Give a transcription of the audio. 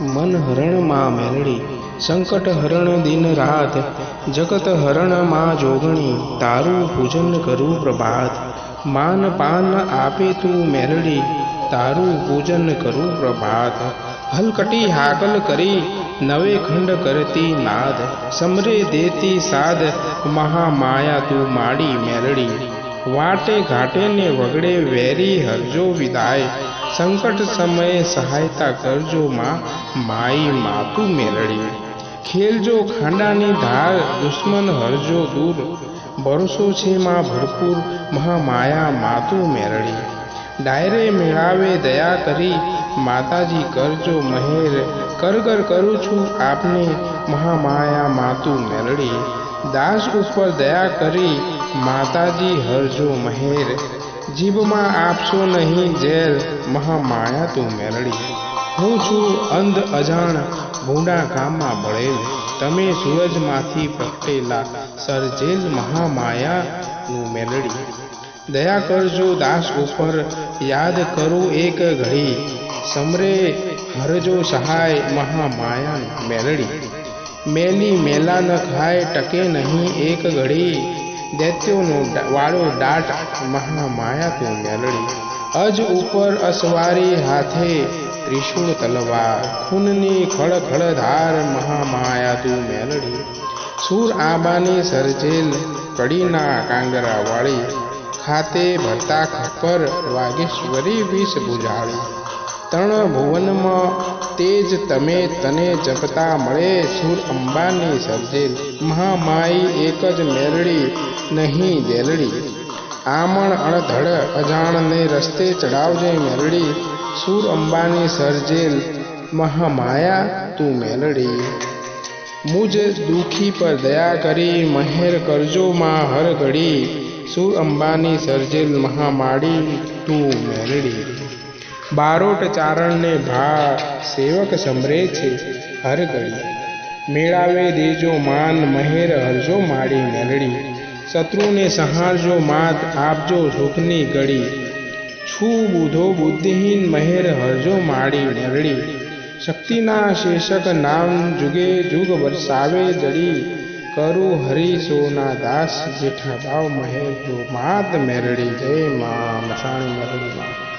મન હરણમાં મેલડી સંકટ હરણ દિન રાત જગત હરણમાં જોગણી, તારું પૂજન કરું પ્રભાત. માન પાન આપે તું મેલડી, તારું પૂજન કરું પ્રભાત. હલકટી હાકલ કરી, નવે ખંડ કરતી નાદ. સમરે દેતી સાદ, મહામાયા તું માડી મેલડી. વાટે ઘાટેને વગડે વેરી હરજો વિદાય. સંકટ સમયે સહાયતા કરજો માં, માઈ માતું મેળડી ખેલજો ખાંડાની ધાર, દુશ્મન હરજો દૂર. ભરોસો છે માં ભરપૂર, મહામાયા માતું મેળડી ડાયરે મેળાવે દયા કરી, માતાજી કરજો મહેર. કરગર કરું છું આપને, મહામાયા માતું મેરડી દાસ ઉપર દયા કરી માતાજી હરજો મહેર. જીભમાં આપશો નહીં ઝેર મહામાયા તું મેરડી. હું છું અંધ અજાણ, ભૂંડા ગામમાં ભળેલ તમે સૂરજમાંથી પ્રગટેલા સર્જેલ મહામાયાનું મેલડી દયા કરજો દાસ ઉપર, યાદ કરું એક ઘડી. સમરે હરજો સહાય મહામાયા મેલડી મેલી મેલા ન ખાય ટકે નહીં એક ઘડી. દૈત્યોનો વાળો દાટ મહામાયા તું મેલડી. અજ ઉપર અસવારી હાથે ત્રિશુળ તલવાર. ખૂનની ખળખળ ધાર મહામાયા તું મેલડી. સૂર આંબાની સર્જેલ કડીના કાંગરા વાળી. ખાતે ભરતા ખપર વાગેશ્વરી વિષ બુજાળી ત્રણ ભુવનમાં તેજ તમે તને જપતા મળે સુર અંબાની સર્જેલ મહામાઈ એક જ મેરડી, નહીં દેલડી આમણ અણધડ અજાણને રસ્તે ચડાવજે મેલડી સુર અંબાની સર્જેલ મહામાયા, તું મેલડી મુજ દુખી પર દયા કરી, મહેર કરજો માં હર ઘડી. સુર અંબાની સર્જેલ, મહામાડી, તું મેલડી બારોટ ચારણને ભા, સેવક સંભરે છે હર ઘડી. મેળાવે દેજો માન, મહેર હરજો માડી મેલડી. શત્રુને સહારજો માત, આપજો સુખની ગળી છું બુધો બુદ્ધિહીન, મહેર હરજો માડી મેલડી. શક્તિના શીર્ષક નામ જુગે જુગ વરસાવે જડી. કરું હરી સોના દાસ, જેઠા ભાવ મહેર જો માત મેરડી જય મા મસાણી મરડી માં